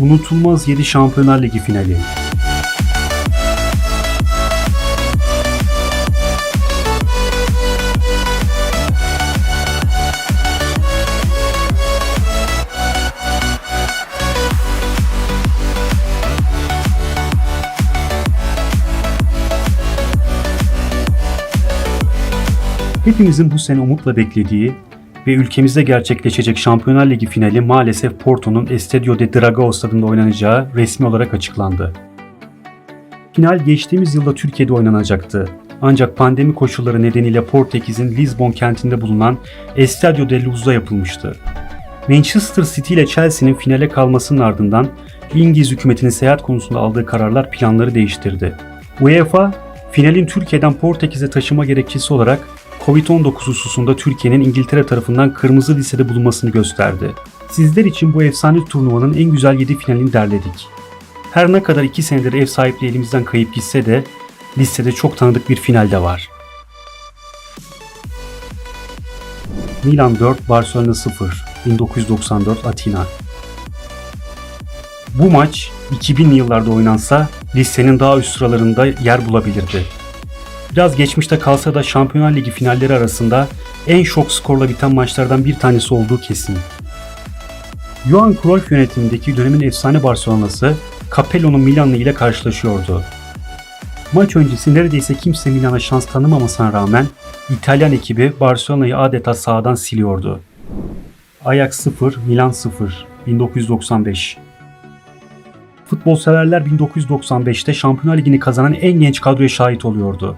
Unutulmaz 7 Şampiyonlar Ligi finali. Hepimizin bu sene umutla beklediği ve ülkemizde gerçekleşecek Şampiyonlar Ligi finali maalesef Porto'nun Estadio de Dragao stadında oynanacağı resmi olarak açıklandı. Final geçtiğimiz yılda Türkiye'de oynanacaktı. Ancak pandemi koşulları nedeniyle Portekiz'in Lisbon kentinde bulunan Estadio de Luz'da yapılmıştı. Manchester City ile Chelsea'nin finale kalmasının ardından İngiliz hükümetinin seyahat konusunda aldığı kararlar planları değiştirdi. UEFA, finalin Türkiye'den Portekiz'e taşıma gerekçesi olarak Covid-19 hususunda Türkiye'nin İngiltere tarafından kırmızı listede bulunmasını gösterdi. Sizler için bu efsane turnuvanın en güzel 7 finalini derledik. Her ne kadar 2 senedir ev sahipliği elimizden kayıp gitse de listede çok tanıdık bir final de var. Milan 4, Barcelona 0, 1994 Atina. Bu maç 2000'li yıllarda oynansa listenin daha üst sıralarında yer bulabilirdi. Biraz geçmişte kalsa da Şampiyonlar Ligi finalleri arasında en şok skorla biten maçlardan bir tanesi olduğu kesin. Johan Cruyff yönetimindeki dönemin efsane Barcelona'sı Capello'nun Milan'lı ile karşılaşıyordu. Maç öncesi neredeyse kimse Milan'a şans tanımamasına rağmen İtalyan ekibi Barcelona'yı adeta sahadan siliyordu. Ajax 0, Milan 0, 1995. Futbol severler 1995'te Şampiyonlar Ligi'ni kazanan en genç kadroya şahit oluyordu.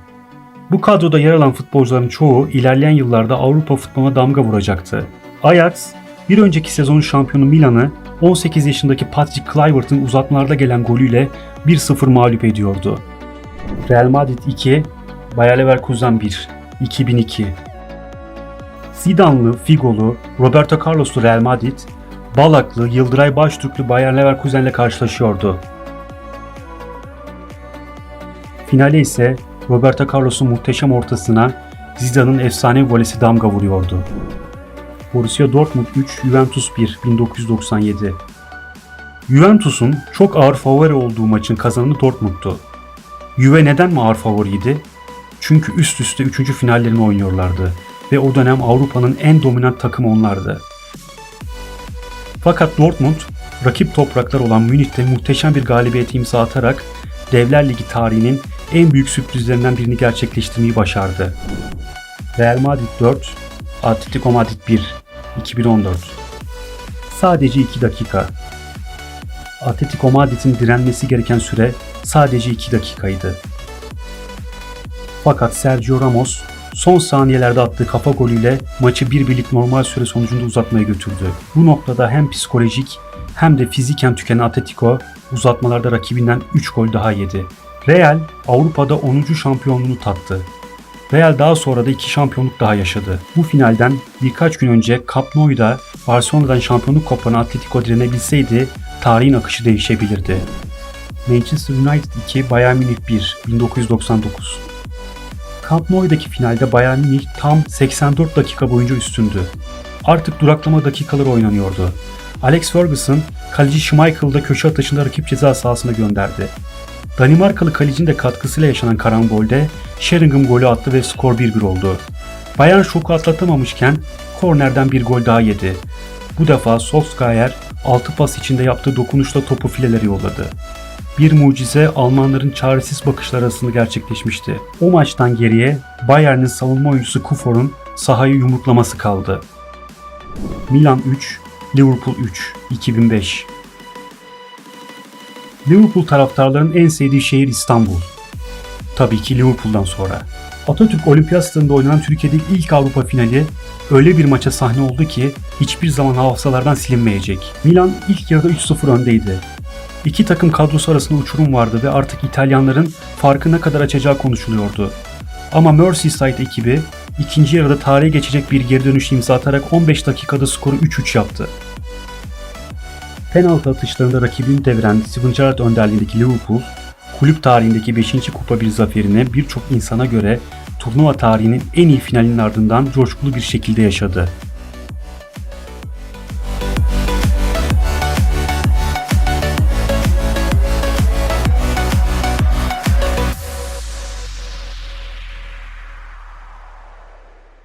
Bu kadroda yer alan futbolcuların çoğu ilerleyen yıllarda Avrupa futboluna damga vuracaktı. Ajax, bir önceki sezonun şampiyonu Milan'ı 18 yaşındaki Patrick Kluivert'ın uzatmalarda gelen golüyle 1-0 mağlup ediyordu. Real Madrid 2, Bayer Leverkusen 1, 2002. Zidane'lı, Figo'lu, Roberto Carlos'lu Real Madrid, Balaklı, Yıldıray Baştürk'lü Bayer Leverkusen ile karşılaşıyordu. Finale ise Roberto Carlos'un muhteşem ortasına Zidane'ın efsane volesi damga vuruyordu. Borussia Dortmund 3, Juventus 1, 1997. Juventus'un çok ağır favori olduğu maçın kazananı Dortmund'tu. Juve neden mi ağır favoriydi? Çünkü üst üste 3. finallerini oynuyorlardı ve o dönem Avrupa'nın en dominant takımı onlardı. Fakat Dortmund, rakip topraklar olan Münih'te muhteşem bir galibiyet imza atarak Devler Ligi tarihinin en büyük sürprizlerinden birini gerçekleştirmeyi başardı. Real Madrid 4, Atletico Madrid 1, 2014. Sadece 2 dakika. Atletico Madrid'in direnmesi gereken süre sadece 2 dakikaydı. Fakat Sergio Ramos son saniyelerde attığı kafa golüyle maçı bir birlik normal süre sonucunda uzatmaya götürdü. Bu noktada hem psikolojik hem de fiziken tükenen Atletico uzatmalarda rakibinden 3 gol daha yedi. Real Avrupa'da 10. şampiyonluğunu tattı. Real daha sonra da 2 şampiyonluk daha yaşadı. Bu finalden birkaç gün önce Camp Nou'da Barcelona'dan şampiyonluk koparan Atletico direnebilseydi tarihin akışı değişebilirdi. Manchester United 2, Bayern Münih 1, 1999. Camp Nou'daki finalde Bayern Münih tam 84 dakika boyunca üstündü. Artık duraklama dakikaları oynanıyordu. Alex Ferguson, kaleci Schmeichel'da köşe atışında rakip ceza sahasına gönderdi. Danimarkalı kalecinin de katkısıyla yaşanan karambolde Sheringham golü attı ve skor 1-1 oldu. Bayern şoku atlatamamışken kornerden bir gol daha yedi. Bu defa Solskjaer 6 pas içinde yaptığı dokunuşla topu filelere yolladı. Bir mucize Almanların çaresiz bakışlar arasında gerçekleşmişti. O maçtan geriye Bayern'in savunma oyuncusu Kufor'un sahayı yumruklaması kaldı. Milan 3, Liverpool 3, 2005 Liverpool taraftarlarının en sevdiği şehir İstanbul. Tabii ki Liverpool'dan sonra. Atatürk Olimpiyat Stadında oynanan Türkiye'deki ilk Avrupa finali öyle bir maça sahne oldu ki hiçbir zaman hafızalardan silinmeyecek. Milan ilk yarıda 3-0 öndeydi. İki takım kadrosu arasında uçurum vardı ve artık İtalyanların farkı ne kadar açacağı konuşuluyordu. Ama Merseyside ekibi ikinci yarıda tarihe geçecek bir geri dönüş imza atarak 15 dakikada skoru 3-3 yaptı. Penaltı atışlarında rakibini deviren Steven Gerrard önderliğindeki Liverpool, kulüp tarihindeki 5. kupa bir zaferini birçok insana göre turnuva tarihinin en iyi finalinin ardından coşkulu bir şekilde yaşadı.